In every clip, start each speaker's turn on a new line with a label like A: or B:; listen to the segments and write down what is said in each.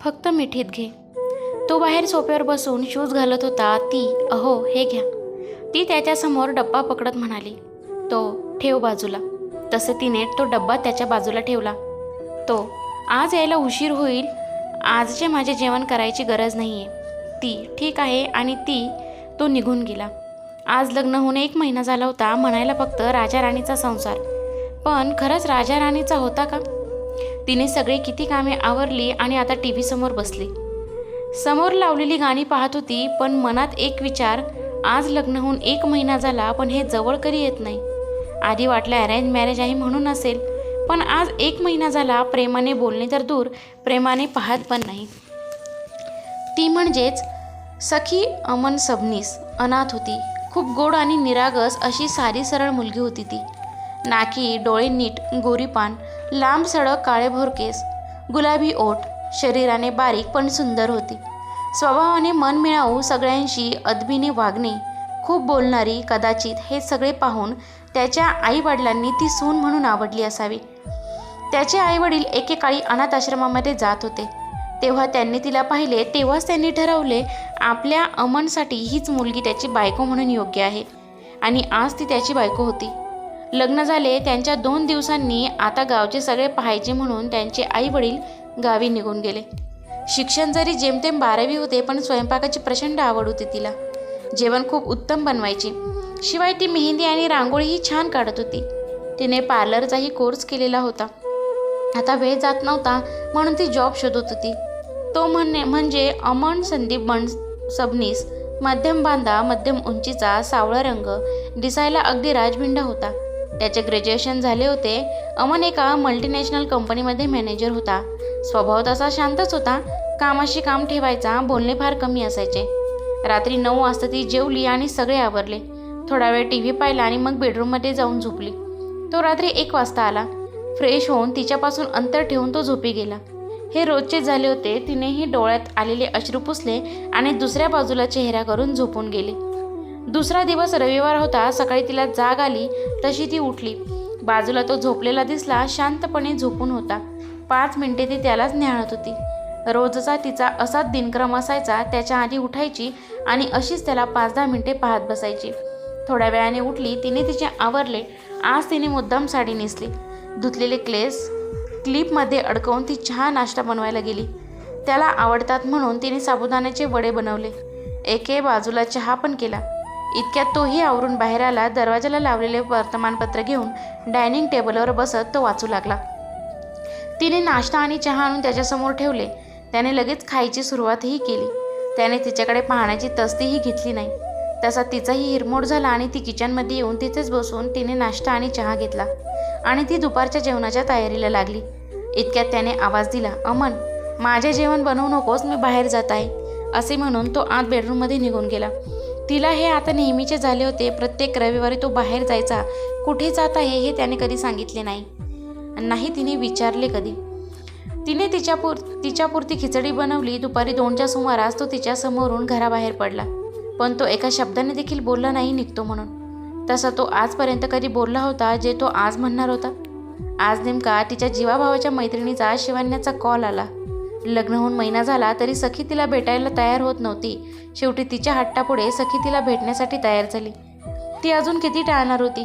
A: फक्त मिठीत घे. तो बाहेर सोप्यावर बसून शूज घालत होता. ती अहो हे घ्या. ती त्याच्यासमोर डब्बा पकडत म्हणाली. तो ठेव बाजूला. तसे तिने तो डब्बा त्याच्या बाजूला ठेवला. तो आज यायला उशीर होईल. आजचे माझे जेवण करायची गरज नाही आहे ती ठीक आहे. आणि ती तो निघून गेला. आज लग्न होऊन एक महिना झाला होता. म्हणायला फक्त राजा राणीचा संसार. पण खरंच राजा राणीचा होता का? तिने सगळी किती कामे आवरली आणि आता टी व्ही समोर बसली. समोर लावलेली गाणी पाहत होती पण मनात एक विचार आज लग्न होऊन एक महिना झाला पण हे जवळ कधी येत नाही. आधी वाटलं अरेंज मॅरेज आहे म्हणून असेल पण आज एक महिना झाला प्रेमाने बोलणे तर दूर प्रेमाने पाहत पण नाही. ती म्हणजेच सखी अमन सबनीस अनाथ होती. खूप गोड आणि निरागस अशी सारी सरळ मुलगी होती ती. नाकी डोळे नीट गोरीपान लांब सडक काळेभोर केस. गुलाबी ओठ. शरीराने बारीक पण सुंदर होती. स्वभावाने मन मिळावू सगळ्यांशी अदबीने वागणे खूप बोलणारी कदाचित हे सगळे पाहून त्याच्या आईवडिलांनी ती सून म्हणून आवडली असावी. त्याचे आईवडील एकेकाळी अनाथ आश्रमामध्ये जात होते. तेव्हा त्यांनी तिला पाहिले तेव्हाच त्यांनी ठरवले आपल्या अमनसाठी हीच मुलगी त्याची बायको म्हणून योग्य आहे. आणि आज ती त्याची बायको होती. लग्न झाले त्यांच्या दोन दिवसांनी आता गावचे सगळे पाहायचे म्हणून त्यांचे आईवडील गावी निघून गेले. शिक्षण जरी जेमतेम बारावी होते पण स्वयंपाकाची प्रचंड आवड होती तिला. जेवण खूप उत्तम बनवायची. शिवाय ती मेहंदी आणि रांगोळीही छान काढत होती. तिने पार्लरचाही कोर्स केलेला होता. आता वेळ जात नव्हता म्हणून ती जॉब शोधत होती. तो म्हणणे म्हणजे अमन संदीप बन सबनीस मध्यम बांधा मध्यम उंचीचा सावळा रंग दिसायला अगदी राजभिंडा होता. त्याचे ग्रॅज्युएशन झाले होते. अमन एका मल्टीनॅशनल कंपनीमध्ये मॅनेजर होता. स्वभाव तसा शांतच होता. कामाशी काम ठेवायचा बोलणे फार कमी असायचे. रात्री नऊ वाजता ती जेवली आणि सगळे आवरले. थोडा वेळ टी व्ही पाहिला आणि मग बेडरूममध्ये जाऊन झोपली. तो रात्री एक वाजता आला. फ्रेश होऊन तिच्यापासून अंतर ठेवून तो झोपी गेला. हे रोजचे झाले होते तिनेही डोळ्यात आलेले अश्रू पुसले आणि दुसऱ्या बाजूला चेहरा करून झोपून गेले. दुसरा दिवस रविवार होता सकाळी तिला जाग आली तशी ती उठली. बाजूला तो झोपलेला दिसला शांतपणे झोपून होता. पाच मिनिटे ती त्यालाच न्याहाळत होती. रोजचा तिचा असाच दिनक्रम असायचा त्याच्या आधी उठायची आणि अशीच त्याला पाच दहा मिनिटे पाहत बसायची. थोड्या वेळाने उठली तिने तिचे आवरले आज तिने मुद्दाम साडी नेसली. धुतलेले क्लेस क्लिपमध्ये अडकवून ती चहा नाश्ता बनवायला गेली. त्याला आवडतात म्हणून तिने साबुदाण्याचे वडे बनवले. एके बाजूला चहा पण केला. इतक्यात तोही आवरून बाहेर आला दरवाजाला लावलेले वर्तमानपत्र घेऊन डायनिंग टेबलवर बसत तो वाचू लागला. तिने नाश्ता आणि चहा आणून त्याच्यासमोर ठेवले. त्याने लगेच खायची सुरुवातही केली. त्याने तिच्याकडे पाहण्याची तस्तीही घेतली नाही. तसा तिचाही हिरमोड झाला आणि ती किचनमध्ये येऊन तिथेच बसून तिने नाश्ता आणि चहा घेतला आणि ती दुपारच्या जेवणाच्या तयारीला लागली. इतक्यात त्याने आवाज दिला अमन माझे जेवण बनवू नकोस मी बाहेर जात आहे असे म्हणून तो आत बेडरूममध्ये निघून गेला. तिला हे आता नेहमीचे झाले होते. प्रत्येक रविवारी तो बाहेर जायचा. कुठे जात आहे हे त्याने कधी सांगितले नाही. नाही तिने विचारले कधी. तिने तिच्यापुर तिच्यापुरती खिचडी बनवली. दुपारी दोनच्या सुमारास तो तिच्यासमोरून घराबाहेर पडला. पण तो एका शब्दाने देखील बोलला नाही निघतो म्हणून. तसा तो आजपर्यंत कधी बोलला होता जे तो आज म्हणणार होता. आज नेमका तिच्या जीवाभावाच्या मैत्रिणीचा शिवान्याचा कॉल आला. लग्न होऊन महिना झाला तरी सखी तिला भेटायला तयार होत नव्हती. शेवटी तिच्या हट्टापुढे सखी तिला भेटण्यासाठी तयार झाली. ती अजून किती टाळणार होती?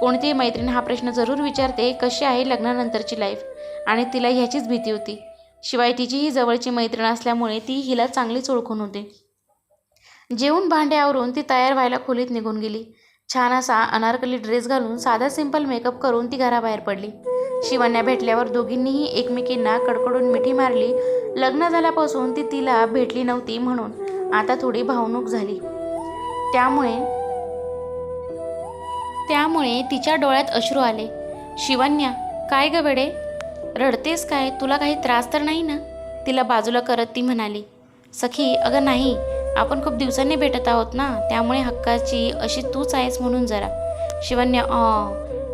A: कोणतीही मैत्रीण हा प्रश्न जरूर विचारते कशी आहे लग्नानंतरची लाईफ आणि तिला ह्याचीच भीती होती. शिवाय तिचीही जवळची मैत्रीण असल्यामुळे ती हिला चांगलीच ओळखून होते. जेवून भांड्यावरून ती तयार व्हायला खोलीत निघून गेली. छान असा अनारकली ड्रेस घालून साधा सिंपल मेकअप करून ती घराबाहेर पडली. शिवण्या भेटल्यावर दोघींनीही एकमेकींना कडकडून मिठी मारली. लग्न झाल्यापासून ती तिला भेटली नव्हती म्हणून आता थोडी भावनूक झाली. त्यामुळे त्यामुळे तिच्या डोळ्यात अश्रू आले. शिवन्या काय ग वेडे रडतेस काय? तुला काही त्रास तर नाही ना? तिला बाजूला करत ती म्हणाली. सखी अगं नाही. आपण खूप दिवसांनी भेटत आहोत ना? त्यामुळे हक्काची अशी तूच आहेस म्हणून जरा. शिवन्या अ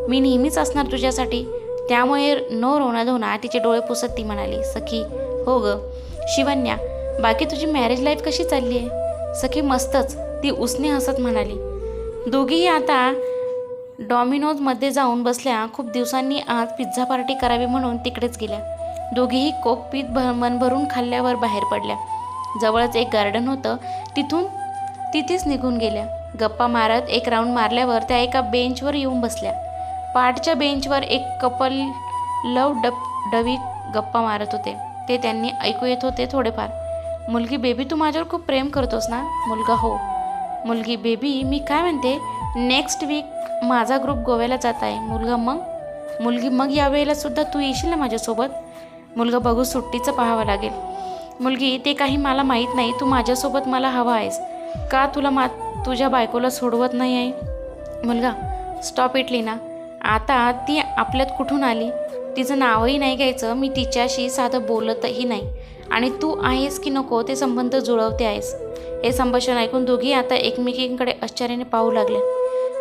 A: मी नेहमीच असणार तुझ्यासाठी. त्यामुळे नो रोना धोना तिचे डोळे पुसत ती म्हणाली सखी हो ग. शिवन्या बाकी तुझी मॅरेज लाईफ कशी चालली आहे? सखी मस्तच. ती उसने हसत म्हणाली. दोघीही आता डॉमिनोजमध्ये जाऊन बसल्या खूप दिवसांनी आज पिझ्झा पार्टी करावी म्हणून तिकडेच गेल्या. दोघीही कोक पीत भ मन भरून खाल्ल्यावर बाहेर पडल्या. जवळच एक गार्डन होतं तिथून तिथेच निघून गेल्या. गप्पा मारत एक राऊंड मारल्यावर त्या एका बेंचवर येऊन बसल्या. पाठच्या बेंचवर एक कपल लव डब डवी गप्पा मारत होते. ते त्यांनी ऐकू येत होते थोडेफार. मुलगी बेबी तू माझ्यावर खूप प्रेम करतोस ना? मुलगा हो. मुलगी बेबी मी काय म्हणते? नेक्स्ट वीक माझा ग्रुप गोव्याला जात आहे. मुलगा मग? मुलगी मग यावेळेला सुद्धा तू येशील ना माझ्यासोबत? मुलगा बघू सुट्टीचं पाहावं लागेल. मुलगी ते काही मला माहीत नाही. तू माझ्यासोबत मला हवा आहेस. का तुला मा तुझ्या बायकोला सोडवत नाही आहे मुलगा स्टॉप इटली ना आता ती आपल्यात कुठून आली? तिचं नावही नाही घ्यायचं मी तिच्याशी साधं बोलतही नाही. आणि तू आहेस की नको ते संबंध जुळवते आहेस. हे संभाषण ऐकून दोघी आता एकमेकींकडे आश्चर्याने पाहू लागल्या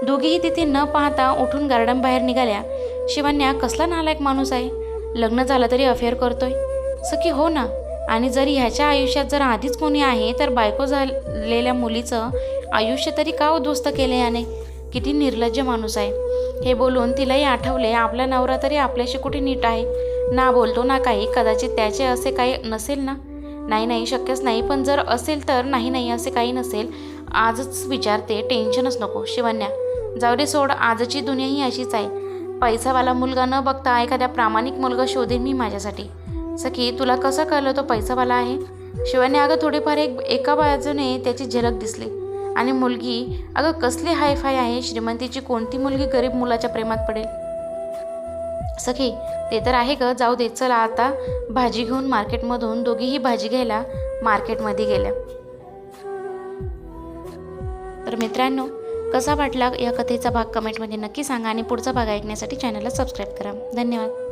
A: दोघीही तिथे न पाहता उठून गार्डन बाहेर निघाल्या. शिवान्या कसला नालायक माणूस आहे? लग्न झालं तरी अफेअर करतोय. सखी हो ना. आणि जर ह्याच्या आयुष्यात जर आधीच कोणी आहे तर बायको झालेल्या मुलीचं आयुष्य तरी का उद्ध्वस्त केले याने? किती निर्लज्ज माणूस आहे. हे बोलून तिलाही आठवले आपला नवरा तरी आपल्याशी कुठे नीट आहे? ना बोलतो ना काही कदाचित त्याचे असे काही नसेल ना? नाही नाही शक्यच नाही पण जर असेल तर नाही नाही असे काही नसेल आजच विचारते टेन्शनच नको शिवन्या जाऊ रे सोड आजची दुनिया ही अशीच आहे. पैसावाला मुलगा न बघता एखाद्या प्रामाणिक मुलगा शोधेन मी माझ्यासाठी. सखी तुला कसं कळलं तो पैसावाला आहे? शिवाने अगं थोडीफार एक एका बाजूने त्याची झलक दिसली. आणि मुलगी अगं कसली हायफाय आहे? श्रीमंतीची कोणती मुलगी गरीब मुलाच्या प्रेमात पडेल? सखी ते तर आहे ग. जाऊ दे चला आता भाजी घेऊन मार्केटमधून दोघीही भाजी घ्यायला मार्केटमध्ये गेल्या. तर मित्रांनो कसा वाटला या कथेचा भाग कमेंटमध्ये नक्की सांगा आणि पुढचा भाग ऐकण्यासाठी चॅनलला सबस्क्राईब करा. धन्यवाद.